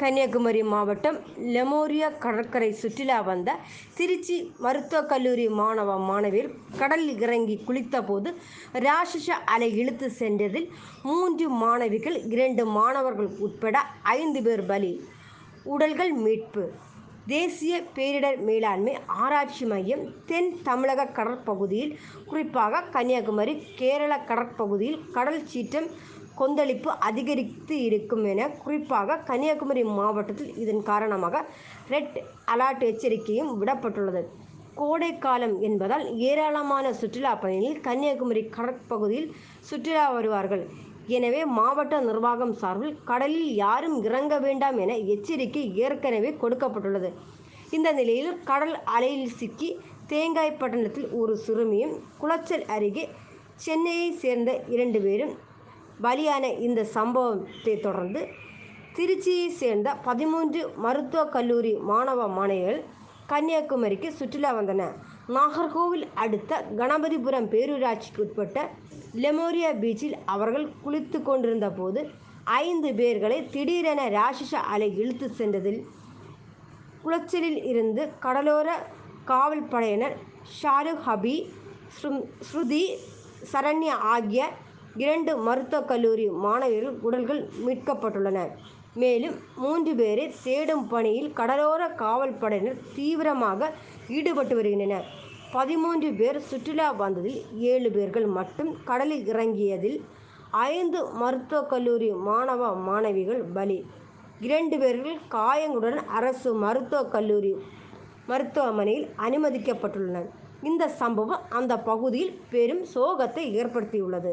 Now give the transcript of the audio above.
கன்னியாகுமரி மாவட்டம் லெமோரியா கடற்கரை சுற்றுலா வந்த திருச்சி மருத்துவக் கல்லூரி மாணவ மாணவியர் கடலில் இறங்கி குளித்தபோது ராட்சச அலை இழுத்து சென்றதில் மூன்று மாணவிகள் இரண்டு மாணவர்கள் உட்பட ஐந்து பேர் பலி உடல்கள் மீட்பு. தேசிய பேரிடர் மேலாண்மை ஆராய்ச்சி மையம் தென் தமிழக கடற்பகுதியில் குறிப்பாக கன்னியாகுமரி கேரள கடற்பகுதியில் கடல் சீற்றம் கொந்தளிப்பு அதிகரித்து இருக்கும் என குறிப்பாக கன்னியாகுமரி மாவட்டத்தில் இதன் காரணமாக ரெட் அலர்ட் எச்சரிக்கையும் விடப்பட்டுள்ளது. கோடை காலம் என்பதால் ஏராளமான சுற்றுலா பயணிகள் கன்னியாகுமரி கடற்பகுதியில் சுற்றுலா வருவார்கள். எனவே மாவட்ட நிர்வாகம் சார்பில் கடலில் யாரும் இறங்க வேண்டாம் என எச்சரிக்கை ஏற்கனவே கொடுக்கப்பட்டுள்ளது. இந்த நிலையில் கடல் அலையில் சிக்கி தேங்காய்பட்டணத்தில் ஒரு சிறுமியும் குளச்சல் அருகே சென்னையை சேர்ந்த இரண்டு பேரும் பலியான இந்த சம்பவத்தை தொடர்ந்து திருச்சியை சேர்ந்த பதிமூன்று மருத்துவக் கல்லூரி மாணவ மாணவிகள் கன்னியாகுமரிக்கு சுற்றுலா வந்தனர் நாகர்கோவில் அடுத்த கணபதிபுரம் பேரூராட்சிக்கு உட்பட்ட லெமோரியா பீச்சில் அவர்கள் குளித்து கொண்டிருந்த போது ஐந்து பேர்களை திடீரென ராட்சச அலை இழுத்து சென்றதில் குளச்சலில் இருந்து கடலோர காவல் படையினர் ஷாருக் ஹபி ஸ்ருதி சரண்யா ஆகிய இரண்டு மருத்துவக் கல்லூரி மாணவியர்கள் உடல்கள் மீட்கப்பட்டுள்ளன. மேலும் மூன்று பேரை தேடும் பணியில் கடலோர காவல் படையினர் தீவிரமாக ஈடுபட்டு வருகின்றனர். பதிமூன்று பேர் சுற்றுலா வந்ததில் ஏழு பேர்கள் மட்டும் கடலில் இறங்கியதில் ஐந்து மருத்துவக் கல்லூரி மாணவ மாணவிகள் பலி. இரண்டு பேர்கள் காயங்களுடன் அரசு மருத்துவக் கல்லூரி மருத்துவமனையில் அனுமதிக்கப்பட்டுள்ளனர். இந்த சம்பவம் அந்த பகுதியில் பெரும் சோகத்தை ஏற்படுத்தியுள்ளது.